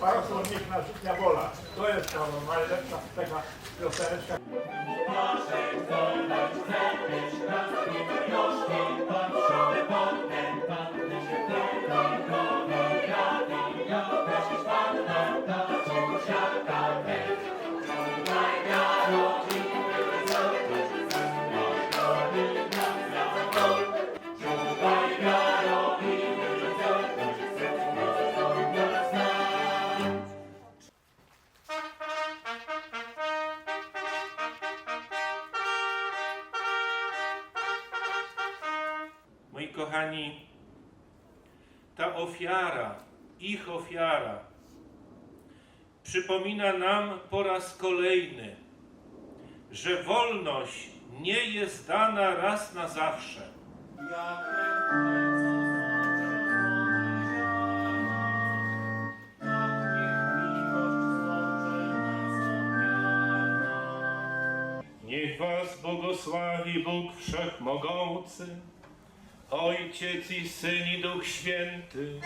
Państwo niech nas wola. To jest ta najlepsza z taka piosenka. Kochani, ta ofiara, ich ofiara, przypomina nam po raz kolejny, że wolność nie jest dana raz na zawsze. Niech was błogosławi Bóg Wszechmogący, Ojciec i Syn i Duch Święty.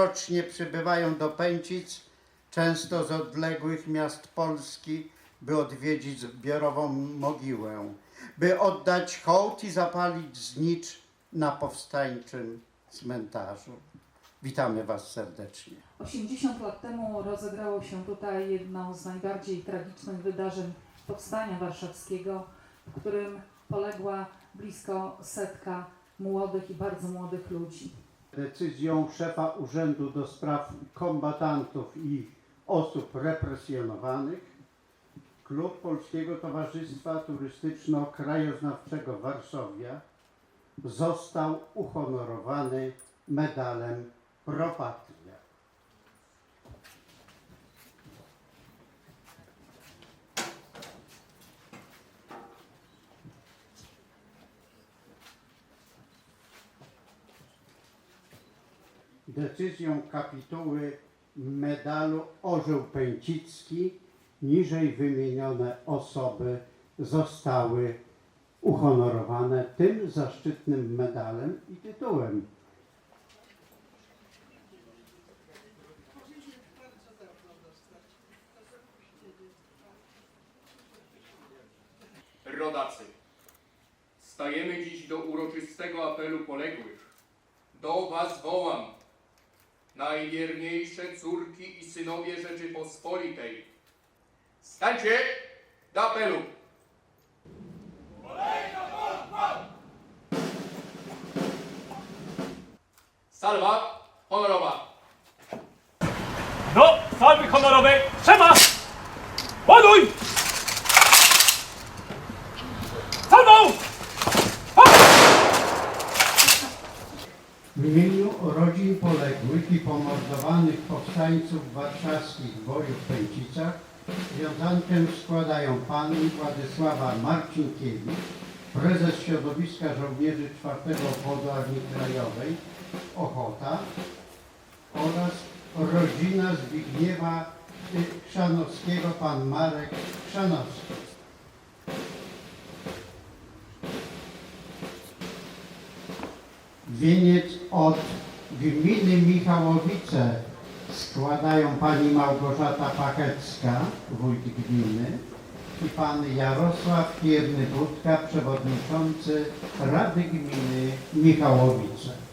Rokrocznie przybywają do Pęcic, często z odległych miast Polski, by odwiedzić zbiorową mogiłę, by oddać hołd i zapalić znicz na powstańczym cmentarzu. Witamy Was serdecznie. 80 lat temu rozegrało się tutaj jedno z najbardziej tragicznych wydarzeń Powstania Warszawskiego, w którym poległa blisko setka młodych i bardzo młodych ludzi. Decyzją szefa Urzędu do Spraw Kombatantów i Osób Represjonowanych Klub Polskiego Towarzystwa Turystyczno-Krajoznawczego Warszawia został uhonorowany medalem Pro decyzją kapituły medalu Orzeł Pęcicki niżej wymienione osoby zostały uhonorowane tym zaszczytnym medalem i tytułem. Rodacy, stajemy dziś do uroczystego apelu poległych. Do Was wołam, najwierniejsze córki i synowie Rzeczypospolitej. Stańcie do apelu! Salwa honorowa. Do salwy honorowej rodzin poległych i pomordowanych powstańców warszawskich w boju w Pęcicach wiązankę składają pani Władysława Marcinkiewicz, prezes środowiska żołnierzy 4 Obwodu Armii Krajowej Ochota oraz rodzina Zbigniewa y, Chrzanowskiego, pan Marek Chrzanowski. Wieniec od gminy Michałowice składają pani Małgorzata Pachecka, wójt gminy i pan Jarosław Kierny-Budka, przewodniczący Rady Gminy Michałowice.